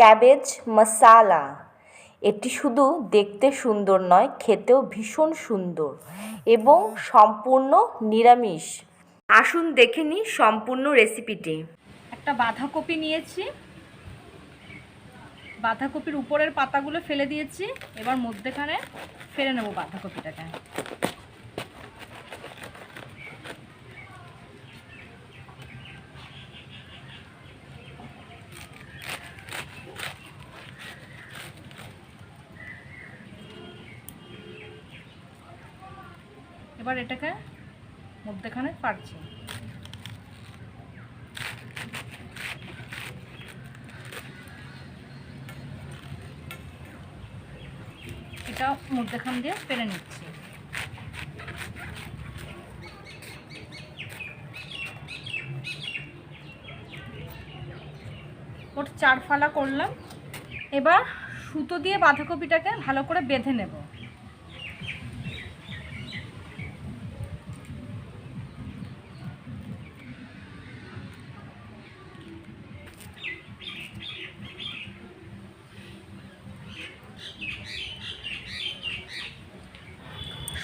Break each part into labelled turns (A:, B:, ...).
A: Cabbage মশালা। এটি শুধু দেখতে সুন্দর নয়, খেতেও ভীষণ সুন্দর এবং সম্পূর্ণ নিরামিষ। আসুন দেখে নিই সম্পূর্ণ রেসিপিটি।
B: একটা বাঁধাকপি নিয়েছি। বাঁধাকপির উপরের পাতাগুলো ফেলে দিয়েছি। এবার মধ্যেখানে ফেলে নেব বাঁধাকপিটাকে। এবার এটাকে মধ্যেখানে পারছি এটা মধ্যেখান দিয়ে ফেলে নিচ্ছি। ওর চার ফালা করলাম। এবার সুতো দিয়ে বাঁধাকপিটাকে ভালো করে বেঁধে নেব।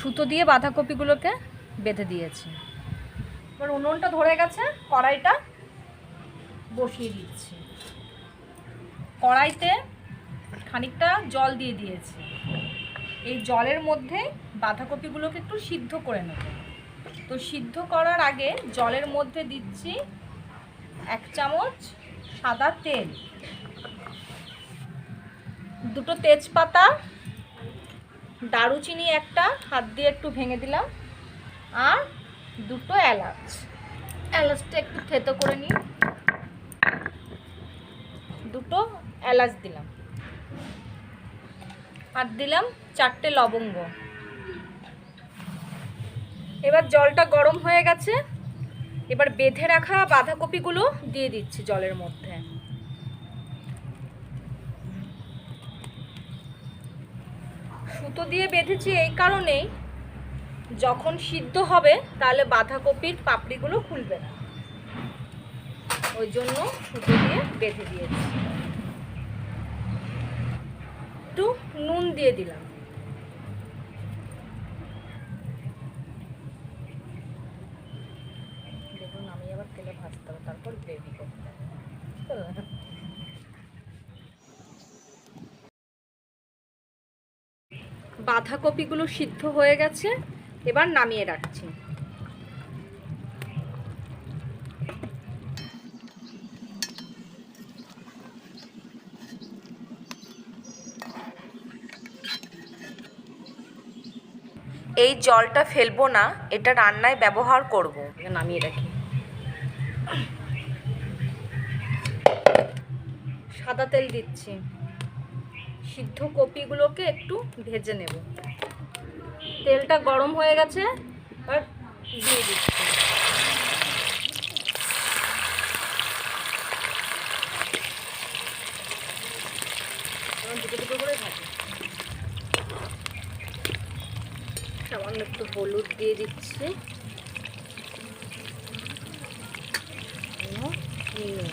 B: সুতো দিয়ে বাঁধাকপিগুলোকে বেঁধে দিয়েছি। এবার উনুনটা ধরে গেছে, কড়াইটা বসিয়ে দিচ্ছি। কড়াইতে খানিকটা জল দিয়ে দিয়েছি। এই জলের মধ্যে বাঁধাকপিগুলোকে একটু সিদ্ধ করে নেব। তো সিদ্ধ করার আগে জলের মধ্যে দিচ্ছি এক চামচ সাদা তেল। দুটো তেজপাতা দারুচিনি একটা, হাত দিয়ে একটু ভেঙে দিলাম। আর দুটো এলাচ। এলাচটা একটু থেতো করে নিই। দুটো এলাচ দিলাম। আর দিলাম চারটে লবঙ্গ। এবার জলটা গরম হয়ে গেছে। এবার বেঁধে রাখা বাঁধাকপিগুলো দিয়ে দিচ্ছি জলের মধ্যে। সুতো দিয়ে বেঁধেছি এই কারণেই, যখন সিদ্ধ হবে তাহলে বাঁধাকপির পাপড়িগুলো খুলবে না। ওই জন্য সুতো দিয়ে বেঁধে দিয়েছি। একটু নুন দিয়ে দিলাম। দেখুন, আমি আবার তেলে ভাজতে হবে, তারপর গ্রেভি করতে হবে বাঁধাকপিগুলো সিদ্ধ হয়ে গেছে, এবার নামিয়ে রাখছি।
A: এই জলটা ফেলব না, এটা রান্নায় ব্যবহার করব।
B: নামিয়ে রাখি। সাদা তেল দিচ্ছি। সিদ্ধ কপিগুলোকে একটু ভেজে নেব। তেলটা গরম হয়ে গেছে আর দিয়ে দিচ্ছি। দুটো দুটো করে ভাজি সামান্য একটু হলুদ দিয়ে দিচ্ছি। নুন, নুন।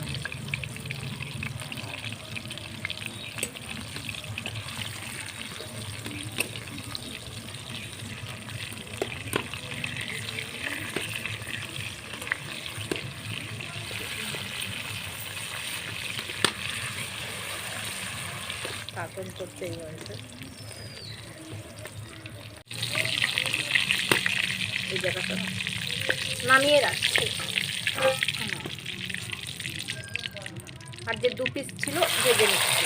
B: শাসন করতেই হয়েছে। এই জায়গাটা নামিয়ে রাখছি। আর যে দু পিস ছিল ভেজে নিচ্ছি।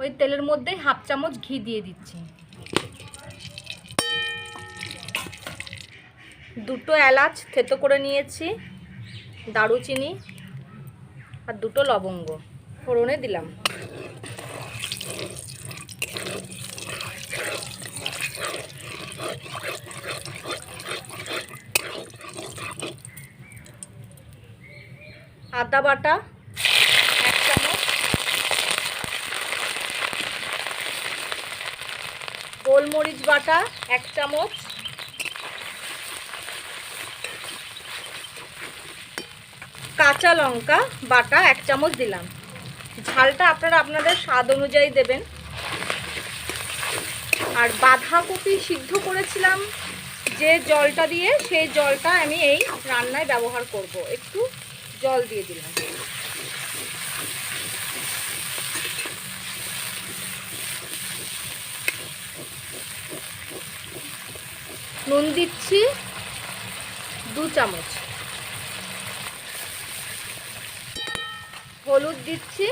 B: ওই তেলের মধ্যে হাফ চামচ ঘি দিয়ে দিচ্ছি। দুটো এলাচ থেতো করে নিয়েছি, দারুচিনি আর দুটো লবঙ্গ। ফোড়নে দিলাম। আদা বাটা এক চামচ গোলমরিচ বাটা, এক চামচ। কাঁচা লঙ্কা বাটা, এক চামচ দিলাম। ঝালটা আপনারা আপনাদের স্বাদ অনুযায়ী দেবেন। আর বাঁধাকপি সিদ্ধ করেছিলাম যে জলটা দিয়ে, সেই জলটা আমি এই রান্নায় ব্যবহার করব। একটু জল দিয়ে দিলাম। নুন দিচ্ছি, দু চামচ। হলুদ দিচ্ছি,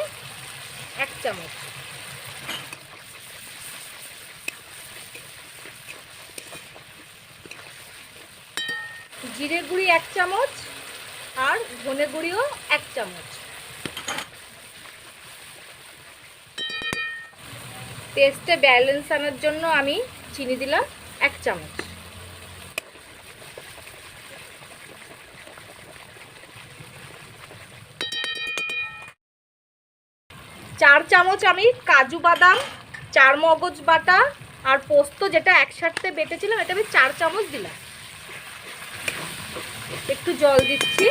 B: এক চামচ। জিরে গুঁড়ি এক চামচ আর ধনে গুঁড়িও এক চামচ। টেস্টে ব্যালেন্স আনার জন্য আমি চিনি দিলাম এক চামচ। চার চামচ আমি কাজু বাদাম, চার মগজ বাটা আর পোস্ত যেটা একসাথে বেটেছিলাম, এটা আমি চার চামচ দিলাম। একটু জল দিচ্ছি।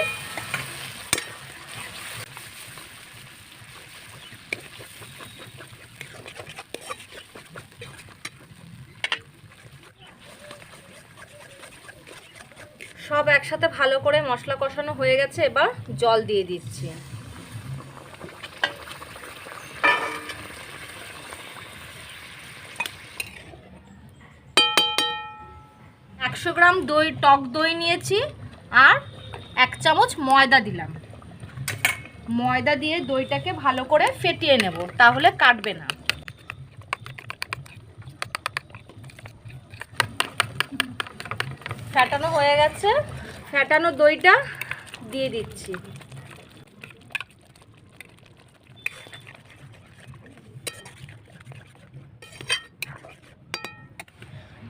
B: সব একসাথে ভালো করে মশলা কষানো হয়ে গেছে, এবার জল দিয়ে দিচ্ছি। একশো গ্রাম দই, টক দই নিয়েছি আর এক চামচ ময়দা দিলাম। ময়দা দিয়ে দইটাকে ভালো করে ফেটিয়ে নেব, তাহলে কাটবে না। ফ্যাটানো হয়ে গেছে। ফ্যাটানো দইটা দিয়ে দিচ্ছি।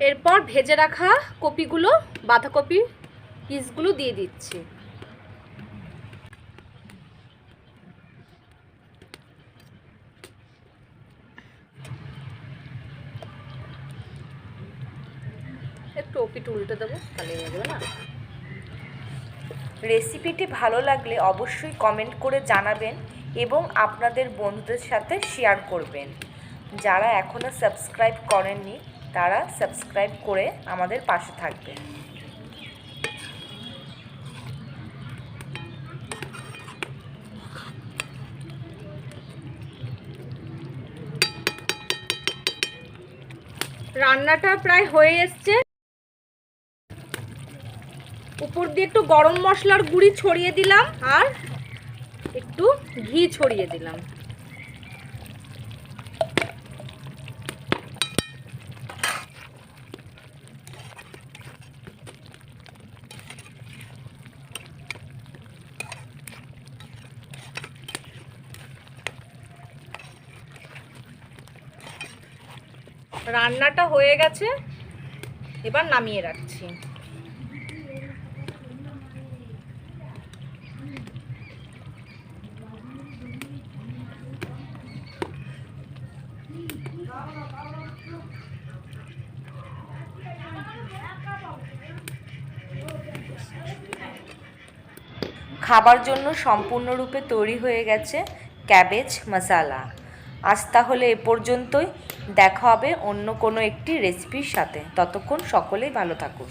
B: এরপর ভেজে রাখা কপিগুলো, বাঁধাকপি পিসগুলো দিয়ে দিচ্ছি। একটু ওপিট উল্টে দেবো হয়ে যাবে না।
A: রেসিপিটি ভালো লাগলে অবশ্যই কমেন্ট করে জানাবেন এবং আপনাদের বন্ধুদের সাথে শেয়ার করবেন। যারা এখনও সাবস্ক্রাইব করেননি তারা সাবস্ক্রাইব করে আমাদের পাশে থাকবে।
B: রান্নাটা প্রায় হয়ে এসছে। উপর দিয়ে একটু গরম মশলার গুঁড়ি ছড়িয়ে দিলাম আর একটু ঘি ছড়িয়ে দিলাম। রান্নাটা হয়ে গেছে। এবার নামিয়ে রাখছি।
A: খাবার জন্য সম্পূর্ণরূপে তৈরি হয়ে গেছে ক্যাবেজ মশালা। আজ তাহলে এ পর্যন্তই। দেখা হবে অন্য কোনো একটি রেসিপির সাথে। ততক্ষণ সকলেই ভালো থাকুন।